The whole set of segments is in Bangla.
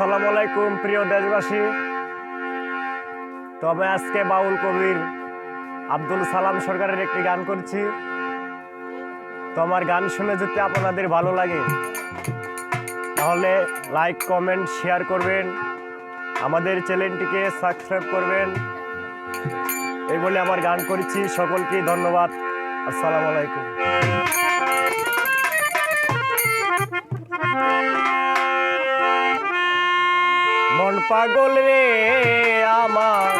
আসসালামু আলাইকুম, প্রিয় দেশবাসী। তবে আজকে বাউল কবির আব্দুল সালাম সরকারের একটি গান করছি। তো আমার গান শুনে যদি আপনাদের ভালো লাগে, তাহলে লাইক কমেন্ট শেয়ার করবেন। আমাদের চ্যানেলটিকে সাবস্ক্রাইব করবেন। এই বলে আমার গান করেছি। সকলকে ধন্যবাদ। আসসালামু আলাইকুম। মন পাগল রে আমার?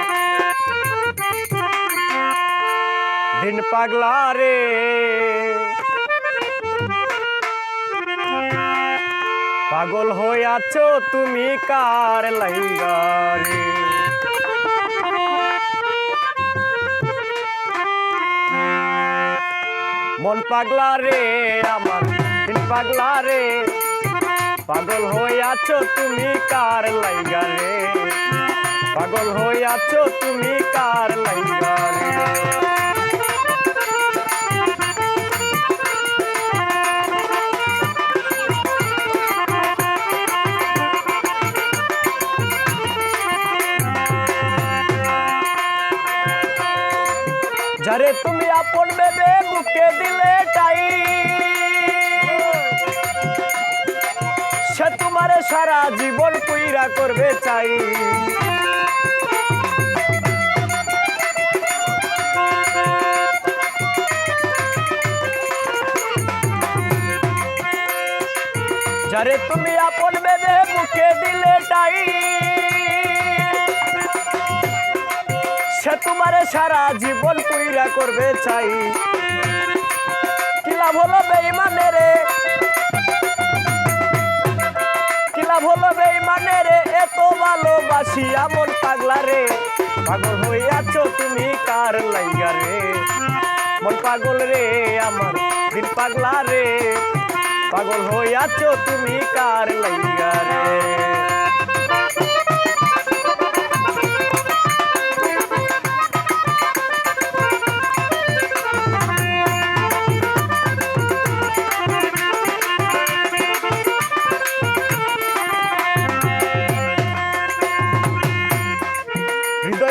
দিন পাগলা রে। পাগল হইয়াছ তুমি কার লাইঙ্গা রে? মন পাগলা রে আমার, দিন পাগলা রে। পাগল হইয়াছ তুমি কার লাইগা রে? পাগল হইয়াছ তুমি কার লাইগা রে? যারে তুমি আপন বেবে বুকে দিলে টাই সারা জীবন কুইরা করবে চাই। যারে তুমি আপন বেদে বুকে দিলে টাই সে তোমারে সারা জীবন কুইরা করবে চাই। কি লাভ হলো বেইমানে রে লাভ হলো বেইমানে রে, এত ভালোবাসি আমন পাগলা রে। পাগল হইয়াছ তুমি কার লাইগা রে? মন পাগল রে আমার, দিন পাগলা রে। পাগল হইয়াছ তুমি কার লাইগা রে?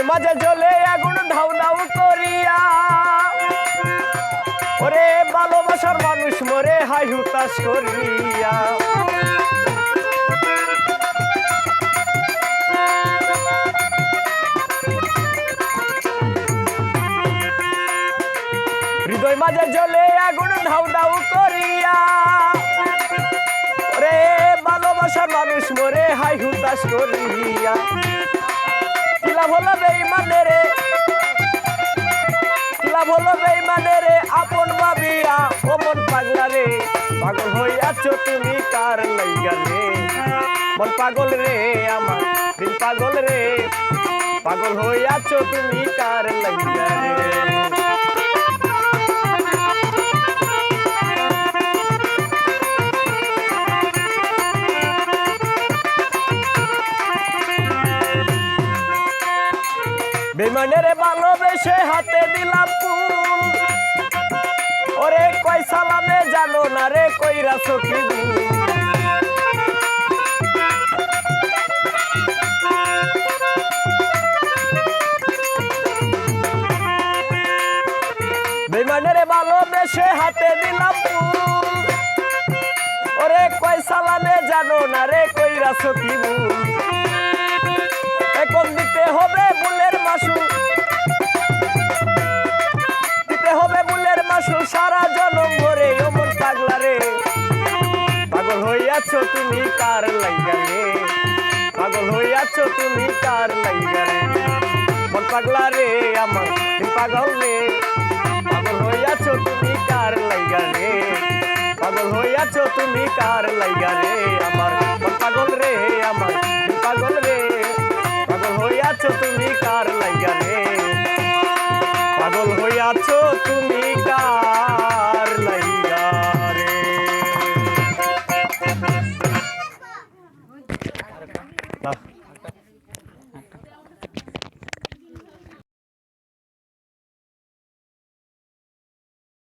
মাঝে জ্বলে আগুন ধাউ ধাউ করিয়া। ওরে ভালোবাসার মানুষ মরে, হাই হুতাশ করিয়া। হৃদয় মাঝে জ্বলে আগুন ধাউ ধাউ করিয়া। ওরে ভালোবাসার মানুষ মরে, হাই হুতাশ করিয়া। কিলা হলো বেইমানে রে কিলা হলো বেইমানে রে আপন ভাবিয়া, ও মন পাগলা রে। পাগল হইয়াছ তুমি কার লাইগা রে? মন পাগল রে আমার, দিন পাগল রে। পাগল হইয়াছ তুমি কার লাইগা বেমানের ভালোবেসে হাতে দিলাম ফুল। ওরে কয় সালামে জানো না রে কইরা সখী বেমানের ভালোবেসে হাতে দিলাম ফুল। ওরে কয় সালামে জানো না রে কইরা সখী এখন দিতে হবে বুলের মাসু দিতে হবে বুলের মাসু সারা জনম ভরে অমন পাগলা রে। পাগল হইয়াছ তুমি কার লাইগা রে? পাগল হইয়াছ তুমি কার লাইগা রে? মন পাগলা রে আমার পাগল রে। পাগল হইয়াছ তুমি কার লাইগা রে? পাগল হইয়াছ তুমি কার লাইগা রে? আমার পাগল রে আমার। তুমি কার লাইগা রে? পাগল হইয়াছো তুমি কার লাইগা রে? না